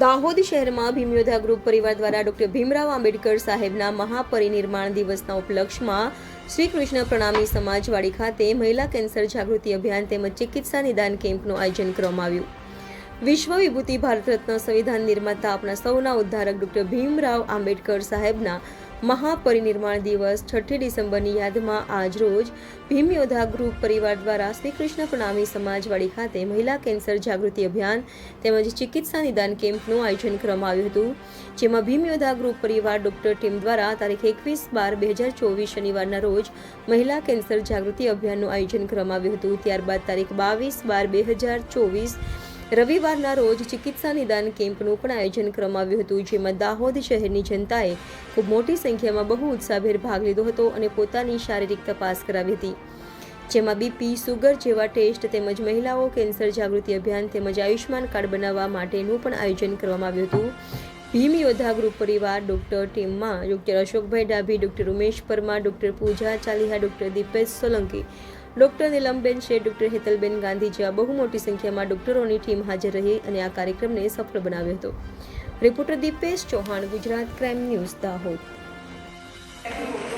દાહોદ શહેરમાં ભીમયોધા ગ્રુપ પરિવાર દ્વારા ડોક્ટર ભીમરાવ આંબેડકર સાહેબના મહાપરિનિર્માણ દિવસના ઉપલક્ષમાં શ્રી કૃષ્ણ પ્રણામી સમાજવાડી ખાતે મહિલા કેન્સર જાગૃતિ અભિયાન તેમજ ચિકિત્સા નિદાન કેમ્પનું આયોજન કરવામાં આવ્યું. વિશ્વ વિભૂતિ ભારત રત્ન સંવિધાન નિર્માતા આપણા સૌના ઉદ્ધારક ડોક્ટર ભીમરાવ આંબેડકર સાહેબના મહાપરિનિર્માણ દિવસ છઠ્ઠી ડિસેમ્બરની યાદમાં આજ રોજ ભીમ યોદ્ધા ગ્રુપ પરિવાર દ્વારા શ્રી કૃષ્ણ પ્રણામી સમાજવાડી ખાતે મહિલા કેન્સર જાગૃતિ અભિયાન તેમજ ચિકિત્સા નિદાન કેમ્પનું આયોજન કરવામાં આવ્યું હતું, જેમાં ભીમ યોદ્ધા ગ્રુપ પરિવાર ડોક્ટર ટીમ દ્વારા તારીખ એકવીસ બાર બે હજાર ચોવીસ શનિવારના રોજ મહિલા કેન્સર જાગૃતિ અભિયાનનું આયોજન કરવામાં આવ્યું હતું. ત્યારબાદ તારીખ બાવીસ બાર બે હજાર ચોવીસ રવિવારના રોજ ચિકિત્સા નિદાન કેમ્પનું પણ આયોજન કરવામાં આવ્યું હતું, જેમાં દાહોદ શહેરની જનતાએ ખૂબ મોટી સંખ્યામાં બહુ ઉત્સાહભેર ભાગ લીધો હતો અને પોતાની શારીરિક તપાસ કરાવી હતી. જેમાં બીપી, સુગર જેવા ટેસ્ટ તેમજ મહિલાઓ કેન્સર જાગૃતિ અભિયાન તેમજ આયુષ્માન કાર્ડ બનાવવા માટેનું પણ આયોજન કરવામાં આવ્યું હતું. ભીમ યોદ્ધા ગ્રુપ પરિવાર ડોક્ટર ટીમમાં, doctor Ashokbhai Dabhi, doctor Umesh Parmar, doctor Pooja Chaliha, doctor Dipesh Solanki doctor Neelamben Sheth, doctor Hetalben Gandhi જેવા બહુ મોટી સંખ્યામાં ડોક્ટરોની ટીમ હાજર રહી અને આ કાર્યક્રમને સફળ બનાવ્યો હતો. Reporter Dipesh Chauhan, Gujarat crime news, Dahod.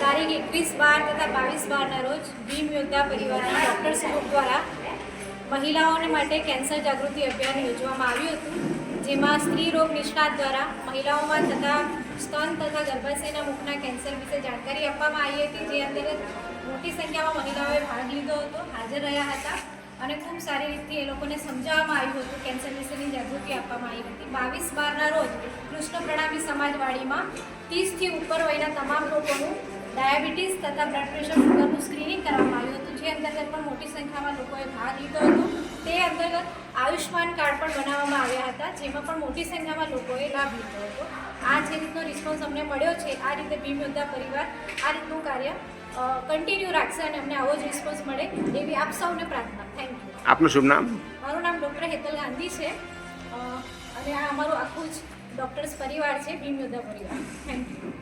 તારીખ એકવીસ બાર તથા બાવીસ બારના રોજ ભીમ યોદ્ધા પરિવારના ડૉક્ટર્સ ગ્રુપ દ્વારા મહિલાઓને માટે કેન્સર જાગૃતિ અભિયાન યોજવામાં આવ્યું હતું. જેમાં સ્ત્રી રોગ નિષ્ણાત દ્વારા મહિલાઓમાં થતા સ્તન તથા ગર્ભાશયના મુખના કેન્સર વિશે જાણકારી આપવામાં આવી હતી, જે અંતર્ગત મોટી સંખ્યામાં મહિલાઓએ ભાગ લીધો હતો, હાજર રહ્યા હતા અને ખૂબ સારી રીતથી એ લોકોને સમજાવવામાં આવ્યું હતું, કેન્સર વિશેની જાગૃતિ આપવામાં આવી હતી. બાવીસ બારના રોજ કૃષ્ણ પ્રણામી સમાજવાડીમાં ત્રીસથી ઉપર વયના તમામ લોકોનું ડાયાબિટીસ તથા બ્લડ પ્રેશર સુગરનું સ્ક્રીનિંગ કરવામાં આવ્યું હતું, જે અંતર્ગત પણ મોટી સંખ્યામાં લોકોએ ભાગ લીધો હતો. તે અંતર્ગત આયુષ્માન કાર્ડ બનાવવામાં આવ્યા હતા જેમાં પણ મોટી સંખ્યામાં લોકોએ લાભ લીધો હતો. આ જે રીતનો રિસ્પોન્સ અમને મળ્યો છે આ રીતે ભીમ યોદ્ધા પરિવાર આ રીતનું કાર્ય કન્ટિન્યુ રાખશે અને અમને આવો જ રિસ્પોન્સ મળે એવી આપ સૌને પ્રાર્થના. થેન્ક યુ આપનું શુભ નામ? મારું નામ ડૉક્ટર હેતલ ગાંધી છે. અને આ અમારું આખું જ ડૉક્ટર્સ પરિવાર છે ભીમ યોદ્ધા પરિવાર. Thank you